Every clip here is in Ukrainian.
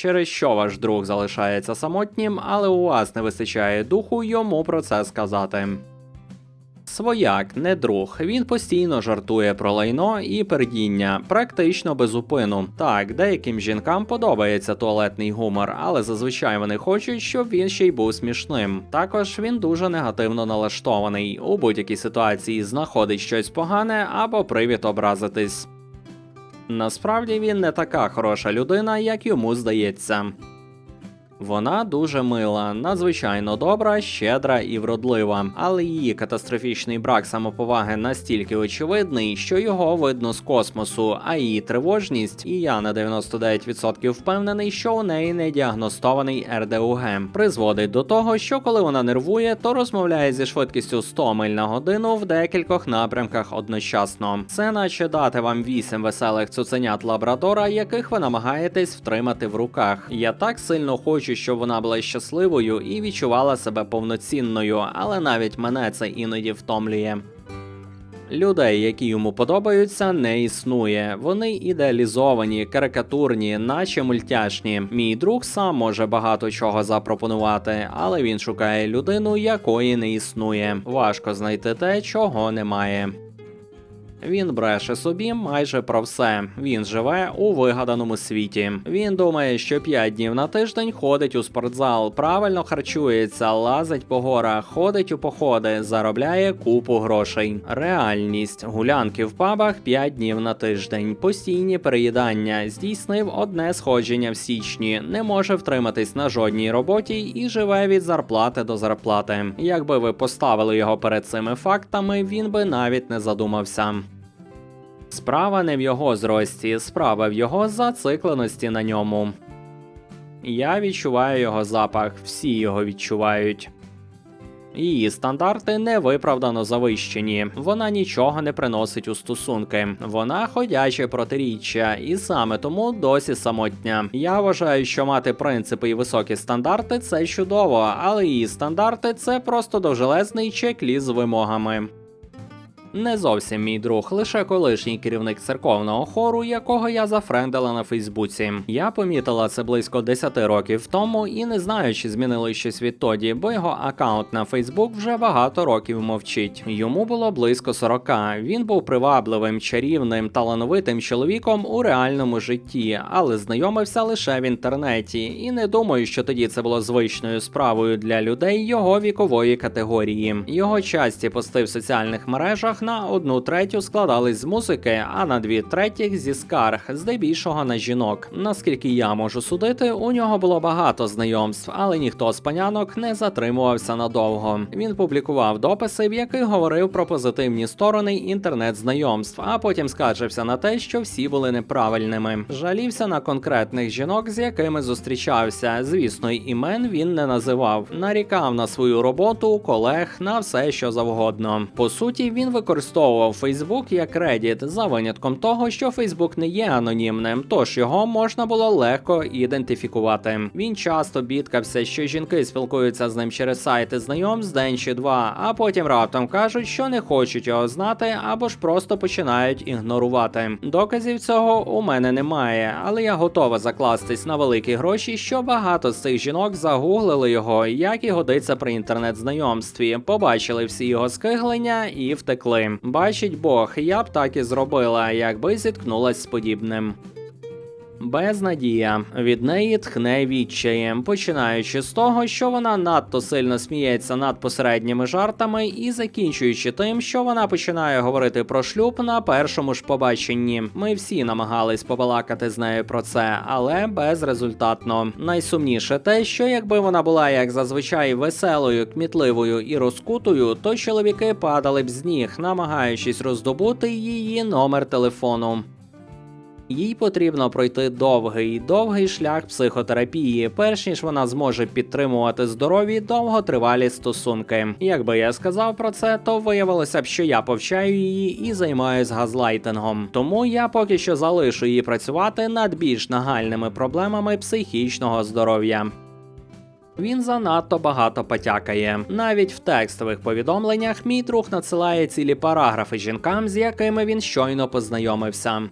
через що ваш друг залишається самотнім, але у вас не вистачає духу йому про це сказати. Свояк, не друг. Він постійно жартує про лайно і пердіння, практично без упину. Так, деяким жінкам подобається туалетний гумор, але зазвичай вони хочуть, щоб він ще й був смішним. Також він дуже негативно налаштований. У будь-якій ситуації знаходить щось погане або привід образитись. Насправді він не така хороша людина, як йому здається. Вона дуже мила, надзвичайно добра, щедра і вродлива, але її катастрофічний брак самоповаги настільки очевидний, що його видно з космосу, а її тривожність, і я на 99% впевнений, що у неї не діагностований РДУГ, призводить до того, що коли вона нервує, то розмовляє зі швидкістю 100 миль на годину в декількох напрямках одночасно. Це наче дати вам 8 веселих цуценят лабрадора, яких ви намагаєтесь втримати в руках. Я так сильно хочу, щоб вона була щасливою і відчувала себе повноцінною, але навіть мене це іноді втомлює. Людей, які йому подобаються, не існує. Вони ідеалізовані, карикатурні, наче мультяшні. Мій друг сам може багато чого запропонувати, але він шукає людину, якої не існує. Важко знайти те, чого немає. Він бреше собі майже про все. Він живе у вигаданому світі. Він думає, що 5 днів на тиждень ходить у спортзал, правильно харчується, лазить по горах, ходить у походи, заробляє купу грошей. Реальність гулянки в пабах 5 днів на тиждень, постійні переїдання, здійснив одне сходження в січні, не може втриматись на жодній роботі і живе від зарплати до зарплати. Якби ви поставили його перед цими фактами, він би навіть не задумався. Справа не в його зрості, справа в його зацикленості на ньому. Я відчуваю його запах, всі його відчувають. Її стандарти невиправдано завищені. Вона нічого не приносить у стосунки. Вона ходяче протиріччя, і саме тому досі самотня. Я вважаю, що мати принципи і високі стандарти це чудово, але її стандарти це просто довжелезний чек-ліст з вимогами. Не зовсім мій друг, лише колишній керівник церковного хору, якого я зафрендила на Фейсбуці. Я помітила це близько 10 років тому і не знаю, чи змінилось щось відтоді, бо його аккаунт на Фейсбук вже багато років мовчить. Йому було близько 40. Він був привабливим, чарівним, талановитим чоловіком у реальному житті, але знайомився лише в інтернеті. І не думаю, що тоді це було звичною справою для людей його вікової категорії. Його часті пости в соціальних мережах на одну третю складались з музики, а на дві третіх зі скарг, здебільшого на жінок. Наскільки я можу судити, у нього було багато знайомств, але ніхто з панянок не затримувався надовго. Він публікував дописи, в яких говорив про позитивні сторони інтернет-знайомств, а потім скаржився на те, що всі були неправильними. Жалівся на конкретних жінок, з якими зустрічався. Звісно, імен він не називав. Нарікав на свою роботу, колег, на все, що завгодно. По суті, він використовував Facebook як Reddit за винятком того, що Facebook не є анонімним, тож його можна було легко ідентифікувати. Він часто бідкався, що жінки спілкуються з ним через сайти знайомств день чи два, а потім раптом кажуть, що не хочуть його знати, або ж просто починають ігнорувати. Доказів цього у мене немає, але я готова закластись на великі гроші, що багато з цих жінок загуглили його, як і годиться при інтернет-знайомстві, побачили всі його скиглення і втекли. Бачить Бог, я б так і зробила, якби зіткнулась з подібним. Безнадія від неї тхне відчаєм, починаючи з того, що вона надто сильно сміється над посередніми жартами, і закінчуючи тим, що вона починає говорити про шлюб на першому ж побаченні. Ми всі намагались побалакати з нею про це, але безрезультатно. Найсумніше те, що якби вона була як зазвичай веселою, кмітливою і розкутою, то чоловіки падали б з ніг, намагаючись роздобути її номер телефону. Їй потрібно пройти довгий, і довгий шлях психотерапії, перш ніж вона зможе підтримувати здорові довготривалі стосунки. Якби я сказав про це, то виявилося б, що я повчаю її і займаюсь газлайтингом. Тому я поки що залишу її працювати над більш нагальними проблемами психічного здоров'я. Він занадто багато потякає. Навіть в текстових повідомленнях мій друг надсилає цілі параграфи жінкам, з якими він щойно познайомився.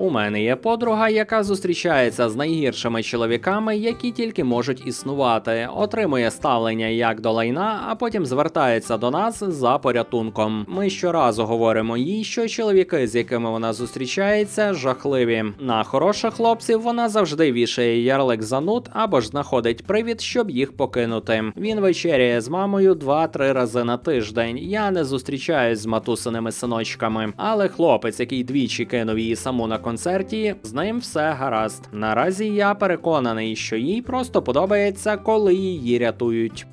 У мене є подруга, яка зустрічається з найгіршими чоловіками, які тільки можуть існувати, отримує ставлення як до лайна, а потім звертається до нас за порятунком. Ми щоразу говоримо їй, що чоловіки, з якими вона зустрічається, жахливі. На хороших хлопців вона завжди вішає ярлик зануд або ж знаходить привід, щоб їх покинути. Він вечеряє з мамою 2-3 рази на тиждень. Я не зустрічаюсь з матусиними синочками, але хлопець, який двічі кинув її саму на концерті, з ним все гаразд. Наразі я переконаний, що їй просто подобається, коли її рятують.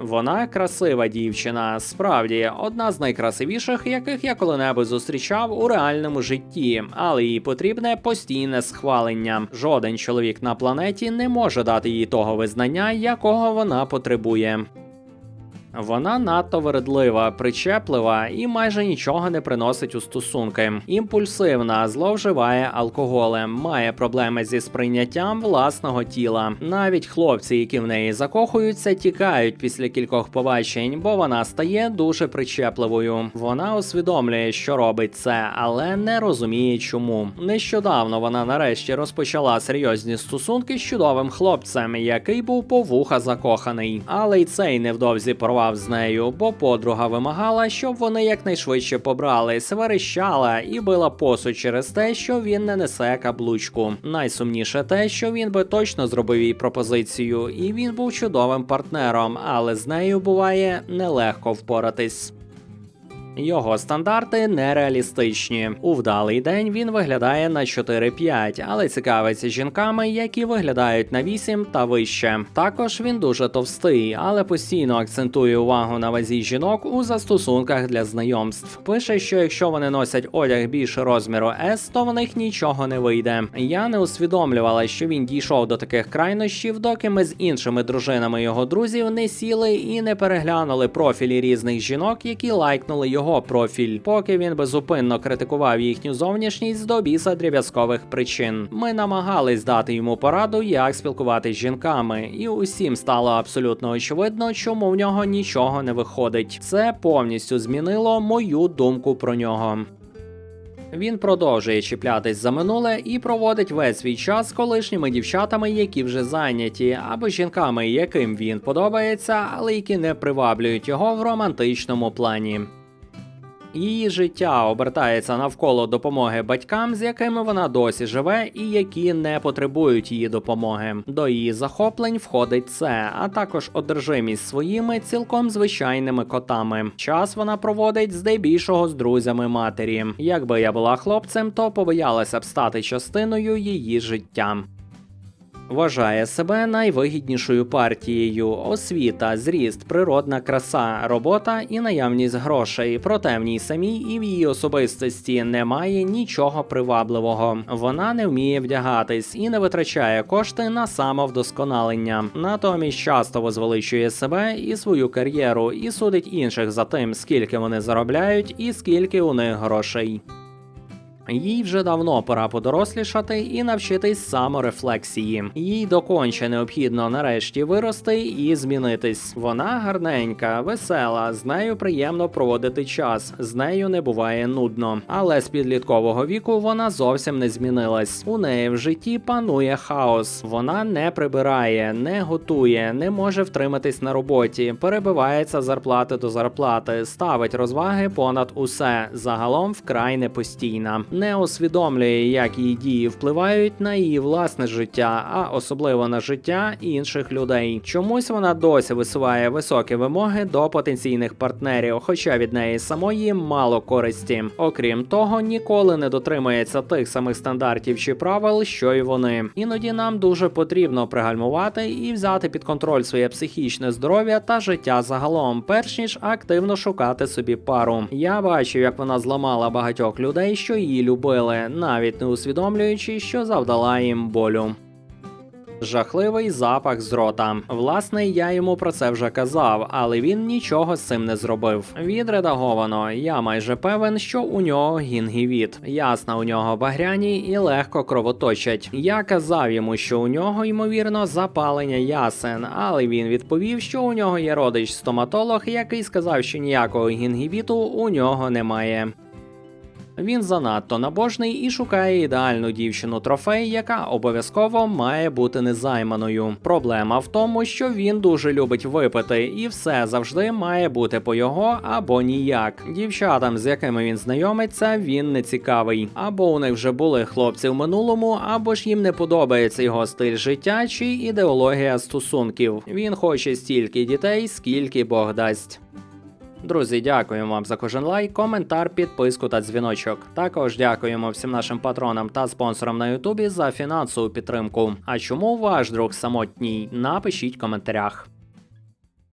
Вона красива дівчина, справді одна з найкрасивіших, яких я коли-небудь зустрічав у реальному житті, але їй потрібне постійне схвалення. Жоден чоловік на планеті не може дати їй того визнання, якого вона потребує. Вона надто вередлива, причеплива і майже нічого не приносить у стосунки. Імпульсивна, зловживає алкоголем, має проблеми зі сприйняттям власного тіла. Навіть хлопці, які в неї закохуються, тікають після кількох побачень, бо вона стає дуже причепливою. Вона усвідомлює, що робить це, але не розуміє, чому. Нещодавно вона нарешті розпочала серйозні стосунки з чудовим хлопцем, який був по вуха закоханий. Але й цей невдовзі порвав з нею, бо подруга вимагала, щоб вони якнайшвидше побрались, верещала і била посуд через те, що він не несе каблучку. Найсумніше те, що він би точно зробив їй пропозицію, і він був чудовим партнером, але з нею буває нелегко впоратись. Його стандарти нереалістичні. У вдалий день він виглядає на 4-5, але цікавиться жінками, які виглядають на 8 та вище. Також він дуже товстий, але постійно акцентує увагу на вазі жінок у застосунках для знайомств. Пише, що якщо вони носять одяг більше розміру S, то в них нічого не вийде. Я не усвідомлювала, що він дійшов до таких крайнощів, доки ми з іншими дружинами його друзів не сіли і не переглянули профілі різних жінок, які лайкнули його профіль, поки він безупинно критикував їхню зовнішність до біса дріб'язкових причин. Ми намагались дати йому пораду, як спілкуватися з жінками, і усім стало абсолютно очевидно, чому в нього нічого не виходить. Це повністю змінило мою думку про нього. Він продовжує чіплятись за минуле і проводить весь свій час з колишніми дівчатами, які вже зайняті, або жінками, яким він подобається, але які не приваблюють його в романтичному плані. Її життя обертається навколо допомоги батькам, з якими вона досі живе, і які не потребують її допомоги. До її захоплень входить це, а також одержимість своїми цілком звичайними котами. Час вона проводить здебільшого з друзями матері. Якби я була хлопцем, то побоялася б стати частиною її життя. Вважає себе найвигіднішою партією: освіта, зріст, природна краса, робота і наявність грошей. Проте в ній самій і в її особистості немає нічого привабливого. Вона не вміє вдягатись і не витрачає кошти на самовдосконалення. Натомість часто возвеличує себе і свою кар'єру, і судить інших за тим, скільки вони заробляють і скільки у них грошей. Їй вже давно пора подорослішати і навчитись саморефлексії. Їй доконче необхідно нарешті вирости і змінитись. Вона гарненька, весела, з нею приємно проводити час, з нею не буває нудно. Але з підліткового віку вона зовсім не змінилась. У неї в житті панує хаос. Вона не прибирає, не готує, не може втриматись на роботі, перебивається зарплати до зарплати, ставить розваги понад усе. Загалом вкрай непостійна не усвідомлює, як її дії впливають на її власне життя, а особливо на життя інших людей. Чомусь вона досі висуває високі вимоги до потенційних партнерів, хоча від неї самої мало користі. Окрім того, ніколи не дотримується тих самих стандартів чи правил, що й вони. Іноді нам дуже потрібно пригальмувати і взяти під контроль своє психічне здоров'я та життя загалом, перш ніж активно шукати собі пару. Я бачив, як вона зламала багатьох людей, що її любили, навіть не усвідомлюючи, що завдала їм болю. Жахливий запах з рота. Власне, я йому про це вже казав, але він нічого з цим не зробив. Відредаговано. Я майже певен, що у нього гінгівіт. Ясно, у нього багряні і легко кровоточать. Я казав йому, що у нього ймовірно запалення ясен, але він відповів, що у нього є родич стоматолог, який сказав, що ніякого гінгівіту у нього немає. Він занадто набожний і шукає ідеальну дівчину трофей, яка обов'язково має бути незайманою. Проблема в тому, що він дуже любить випити, і все завжди має бути по його або ніяк. Дівчатам, з якими він знайомиться, він не цікавий. Або у них вже були хлопці в минулому, або ж їм не подобається його стиль життя чи ідеологія стосунків. Він хоче стільки дітей, скільки Бог дасть. Друзі, дякуємо вам за кожен лайк, коментар, підписку та дзвіночок. Також дякуємо всім нашим патронам та спонсорам на Ютубі за фінансову підтримку. А чому ваш друг самотній? Напишіть в коментарях.